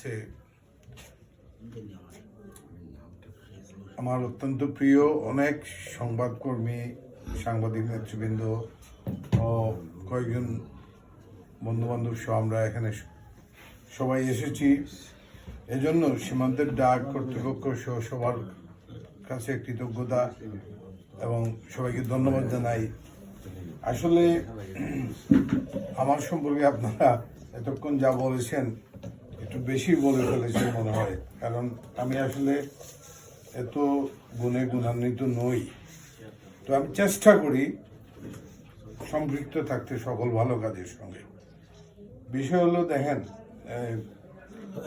সে আমার অত্যন্ত প্রিয় অনেক সংবাদকর্মী, সাংবাদিক, নেতৃবৃন্দ ও কয়েকজন বন্ধু বান্ধব সহ আমরা এখানে সবাই এসেছি। এজন্য সীমান্তের ডাক কর্তৃপক্ষ সহ সবার কাছে কৃতজ্ঞতা এবং সবাইকে ধন্যবাদ জানাই। আসলে, আমার সম্পর্কে আপনারা এতক্ষণ যা বলেছেন একটু বেশি বলে ফেলেছেন মনে হয়। কারণ আমি আসলে এত গুণে গুণান্বিত নই। তো আমি চেষ্টা করি সম্পৃক্ত থাকতে সকল ভালো কাজের সঙ্গে। বিষয় হলো, দেখেন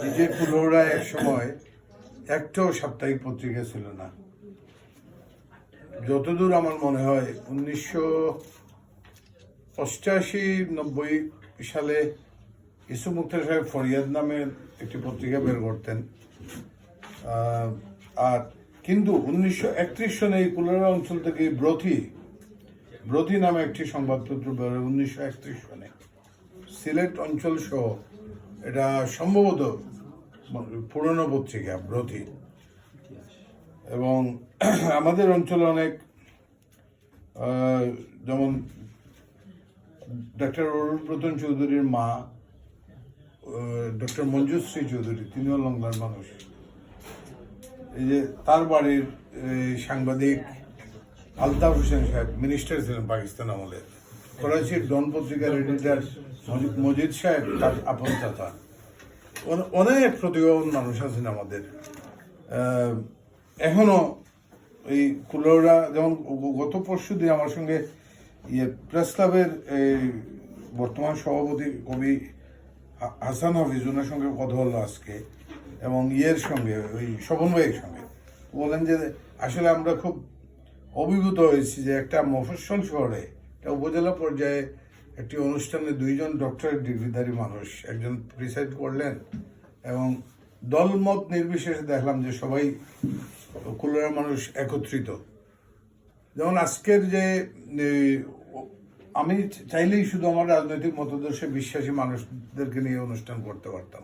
এই যে এক সময় একটাও সাপ্তাহিক পত্রিকা ছিল না। যতদূর আমার মনে হয়, উনিশশো অষ্টাশি নব্বই সালে ইসু মুক্তার সাহেব ফরিয়াদ নামের একটি পত্রিকা বের করতেন। আর কিন্তু উনিশশো একত্রিশ সনে এই কুলারা অঞ্চল থেকে ব্রথি ব্রথি নামে একটি সংবাদপত্র বের হয় উনিশশো একত্রিশ সনে। সিলেট অঞ্চল সহ এটা সম্ভবত পুরনো পত্রিকা ব্রথি এবং আমাদের অঞ্চলে অনেক যেমন ডক্টর অরুণব্রতন চৌধুরীর মা ডক্টর মঞ্জুশ্রী চৌধুরী তিনিও লংলার মানুষ। এই যে তার বাড়ির সাংবাদিক আলতাফ হোসেন সাহেব মিনিস্টার ছিলেন পাকিস্তান আমলে। করাচির ডন পত্রিকার এডিটার মজিদ- সাহেব তার আপন চাচা। অনেক প্রতিভাবান মানুষ আছেন আমাদের। আহ, এখনও এই কুলোরা যেমন গত পরশু আমার সঙ্গে ইয়ে প্রেস ক্লাবের এই বর্তমান সভাপতি কবি হাসান হাফিজ ওনার সঙ্গে কথা হলো আজকে, এবং ইয়ের সঙ্গে, ওই শোভন ভাইয়ের সঙ্গে। বলেন যে, আসলে আমরা খুব অভিভূত হয়েছি যে একটা মফস্বল শহরে, একটা উপজেলা পর্যায়ে একটি অনুষ্ঠানে দুইজন ডক্টরেট ডিগ্রিধারী মানুষ একজন প্রিসাইড করলেন, এবং দলমত নির্বিশেষে দেখলাম যে সবাই কুলার মানুষ একত্রিত। যেমন আজকের যে আমি চাইলেই শুধু আমার রাজনৈতিক মতদর্শে বিশ্বাসী মানুষদেরকে নিয়ে অনুষ্ঠান করতে পারতাম।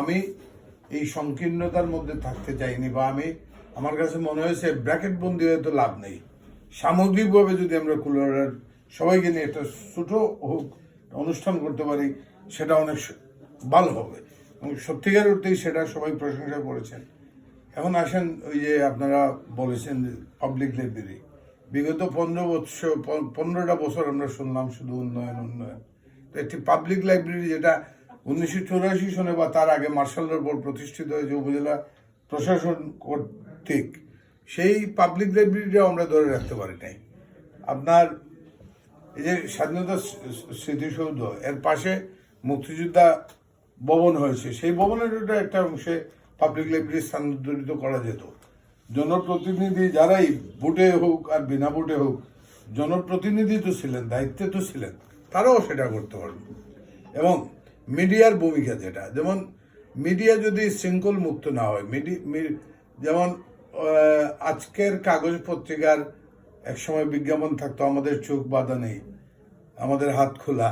আমি এই সংকীর্ণতার মধ্যে থাকতে চাইনি বা আমি, আমার কাছে মনে হয়েছে ব্র্যাকেট বন্দি হয়ে তো লাভ নেই। সামগ্রিকভাবে যদি আমরা কুলারের সবাইকে নিয়ে একটা ছোট হোক, অনুষ্ঠান করতে পারি, সেটা অনেক ভালো হবে। এবং সত্যিকার অর্থেই সেটা সবাই প্রশংসা করেছেন এখন আসেন ওই যে আপনারা বলেছেন পাবলিক লাইব্রেরি বিগত পনেরো বছর পনেরোটা বছর আমরা শুনলাম শুধু উন্নয়ন উন্নয়ন। তো একটি পাবলিক লাইব্রেরি যেটা উনিশশো চৌরাশি সনে বা তার আগে মার্শালের বোর্ড প্রতিষ্ঠিত হয়েছে উপজেলা প্রশাসন কর্তৃক, সেই পাবলিক লাইব্রেরিটা আমরা ধরে রাখতে পারি নাই। আপনার এই যে স্বাধীনতা স্মৃতিসৌধ, এর পাশে মুক্তিযোদ্ধা ভবন হয়েছে, সেই ভবনের একটা অংশে পাবলিক লাইব্রেরি স্থানান্তরিত করা যেত। জনপ্রতিনিধি যারাই ভোটে হোক আর বিনা ভোটে হোক, জনপ্রতিনিধি তো ছিলেন, দায়িত্বে তো ছিলেন, তারাও সেটা করতে পারবে। এবং মিডিয়ার ভূমিকা যেটা, যেমন মিডিয়া যদি শৃঙ্খল মুক্ত না হয়, মিডি যেমন আজকের কাগজ পত্রিকার একসময় বিজ্ঞাপন থাকতো, আমাদের চোখ বাঁধা নেই, আমাদের হাত খোলা।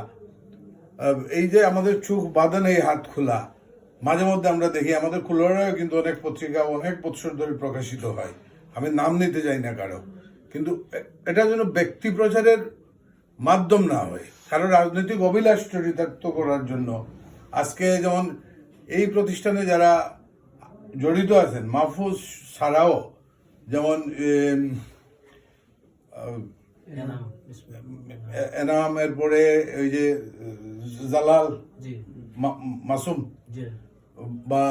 এই যে আমাদের চোখ বাঁধা নেই, হাত খোলা। মাঝে মধ্যে আমরা দেখি আমাদের কুলোরাও কিন্তু অনেক পত্রিকা অনেক বছর ধরে প্রকাশিত হয়। আমি নাম নিতে চাই না কারও। কিন্তু এটা যেন ব্যক্তি প্রচারের মাধ্যম না হয় কারও রাজনৈতিক অভিলাষ চরিতার্থ করার জন্য। আজকে যেমন এই প্রতিষ্ঠানে যারা জড়িত আছেন মাহফুজ ছাড়াও যেমন এম, এ- এনামের পরে ওই যে জালাল মাসুম। বা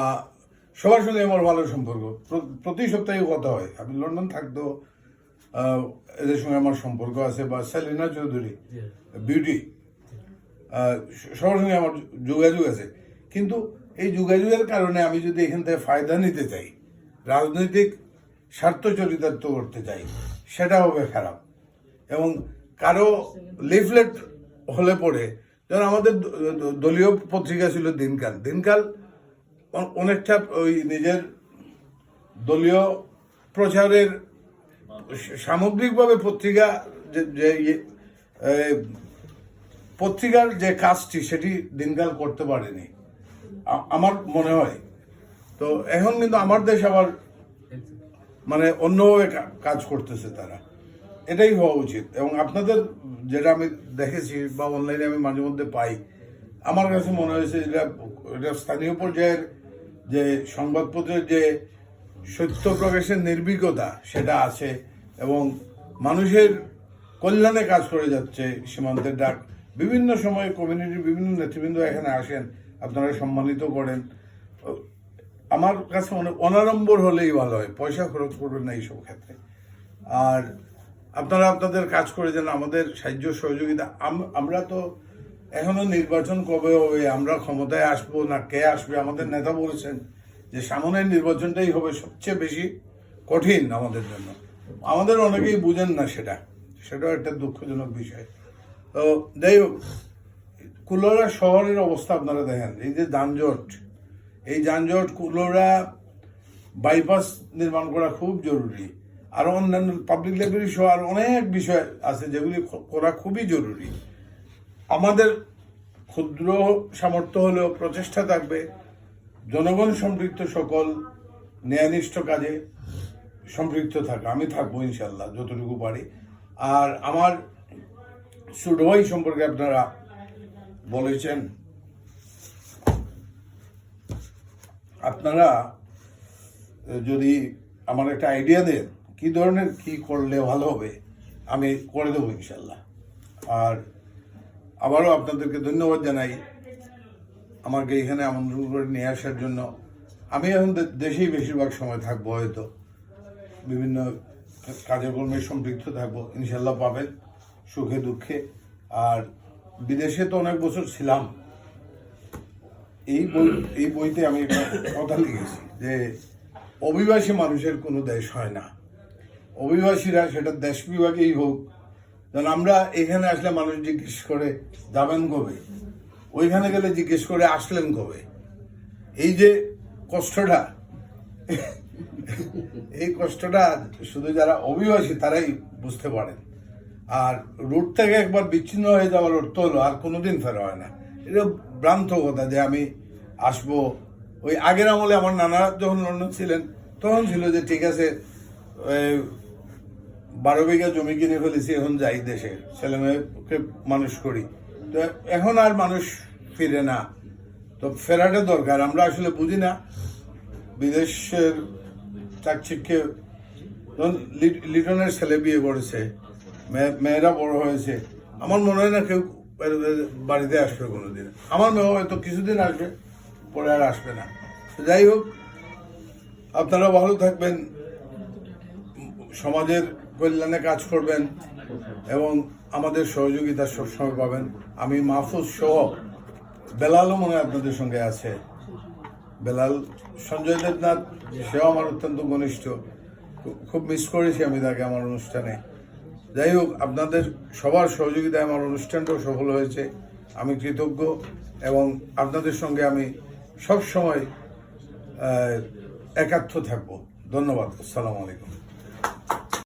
সবার সঙ্গে আমার ভালো সম্পর্ক। প্রতি সপ্তাহে কথা হয়। আমি লন্ডন থাকতো এদের সঙ্গে আমার সম্পর্ক আছে বা সেলিনা চৌধুরী বিউটি সবার সঙ্গে আমার যোগাযোগ আছে। কিন্তু এই যোগাযোগের কারণে আমি যদি এখান থেকে ফায়দা নিতে চাই রাজনৈতিক স্বার্থ চরিতার্থ করতে চাই সেটা হবে খারাপ। এবং কারও লিফলেট হলে পড়ে যেমন আমাদের দলীয় পত্রিকা ছিল দিনকাল। দিনকাল অনেকটা ওই নিজের দলীয় প্রচারের সামগ্রিকভাবে পত্রিকা যে ইয়ে, পত্রিকার যে কাজটি সেটি দিনকাল করতে পারেনি। আমার মনে হয়। তো এখন কিন্তু আমার দেশ আবার মানে অন্যভাবে কাজ করতেছে তারা। এটাই হওয়া উচিত। এবং আপনাদের যেটা আমি দেখেছি বা অনলাইনে আমি মাঝে মধ্যে পাই আমার কাছে মনে হয়েছে এটা এটা স্থানীয় পর্যায়ের যে সংবাদপত্রের যে সত্য প্রকাশের নির্ভীকতা সেটা আছে এবং মানুষের কল্যাণে কাজ করে যাচ্ছে সীমান্তের ডাক। বিভিন্ন সময় কমিউনিটির বিভিন্ন নেতৃবৃন্দ এখানে আসেন, আপনারা সম্মানিত করেন। আমার কাছে মনে অনাড়ম্বর হলেই ভালো হয়, পয়সা খরচ করবেন না এইসব ক্ষেত্রে। আর আপনারা আপনাদের কাজ করে যেন, আমাদের সাহায্য সহযোগিতা, আম- আমরা তো এখনও নির্বাচন কবে হবে, আমরা ক্ষমতায় আসব না কে আসবে? আমাদের নেতা বলেছেন যে সামনের নির্বাচনটাই হবে সবচেয়ে বেশি কঠিন আমাদের জন্য। আমাদের অনেকেই বুঝেন না সেটা। সেটাও একটা দুঃখজনক বিষয়। তো যাই হোক, কুলোরা শহরের অবস্থা আপনারা দেখেন, এই যে যানজট, এই যানজট কুলোরা বাইপাস নির্মাণ করা খুব জরুরি। আরও অন্যান্য পাবলিক লাইব্রেরি সহ আর অনেক বিষয় আছে যেগুলি করা খুবই জরুরি। আমাদের ক্ষুদ্র সামর্থ্য হলেও প্রচেষ্টা থাকবে। জনগণ সম্পৃক্ত সকল ন্যায়নিষ্ঠ কাজে সম্পৃক্ত থাকা, আমি থাকব ইনশাল্লাহ যতটুকু পারি। আর আমার ভাই সম্পর্কে আপনারা বলেছেন। আপনারা যদি আমার একটা আইডিয়া দেন, কি ধরনের, কি করলে ভালো হবে, আমি করে দেবো ইনশাল্লাহ আর আবারও আপনাদেরকে ধন্যবাদ জানাই আমাকে এখানে আমন্ত্রণ করে নিয়ে আসার জন্য। আমি এখন দেশেই বেশিরভাগ সময় থাকব হয়তো। বিভিন্ন কার্যক্রমে সম্পৃক্ত থাকব, ইনশাল্লাহ পাবেন সুখে দুঃখে। আর বিদেশে তো অনেক বছর ছিলাম। এই বই এই বইতে আমি একটা কথা লিখেছি যে অভিবাসী মানুষের কোনো দেশ হয় না। অভিবাসীরা সেটা দেশ বিভাগেই হোক যেন আমরা এখানে আসলে মানুষ জিজ্ঞেস করে, যাবেন কবে? ওইখানে গেলে জিজ্ঞেস করে, আসলেন কবে? এই যে কষ্টটা, এই কষ্টটা শুধু যারা অভিবাসী তারাই বুঝতে পারেন। আর রুট থেকে একবার বিচ্ছিন্ন হয়ে যাওয়ার অর্থ হলো, আর কোনোদিন ফেরা হয় না। এটা ভ্রান্ত কথা যে আমি আসব। ওই আগের আমলে আমার নানা যখন লন্ডন ছিলেন, তখন ছিল যে, ঠিক আছে বারো বিঘা জমি কিনে ফেলেছি, এখন যাই দেশে। ছেলে মেয়েকে মানুষ করি। তো এখন আর মানুষ ফিরে না। তো ফেরাটা দরকার, আমরা আসলে বুঝি না। বিদেশের লি- লিটনের ছেলে বিয়ে করেছে, মেয়ে- মেয়েরা বড় হয়েছে। আমার মনে হয় না কেউ বাড়িতে আসবে কোনো দিন আমার মেয়ে হয়তো কিছুদিন আসবে, পরে আর আসবে না। যাই হোক, আপনারা ভালো থাকবেন। সমাজের কল্যাণে কাজ করবেন এবং আমাদের সহযোগিতা সবসময় পাবেন। আমি মাহফুজ সহ বেলালও মনে আপনাদের সঙ্গে আছে। বেলাল, সঞ্জয় দেবনাথ, সেও আমার অত্যন্ত ঘনিষ্ঠ। খুব মিস করেছি আমি তাকে আমার অনুষ্ঠানে। যাই হোক, আপনাদের সবার সহযোগিতায় আমার অনুষ্ঠানটাও সফল হয়েছে। আমি কৃতজ্ঞ এবং আপনাদের সঙ্গে আমি সব সময় একাত্ম থাকব। ধন্যবাদ। আসসালামু আলাইকুম।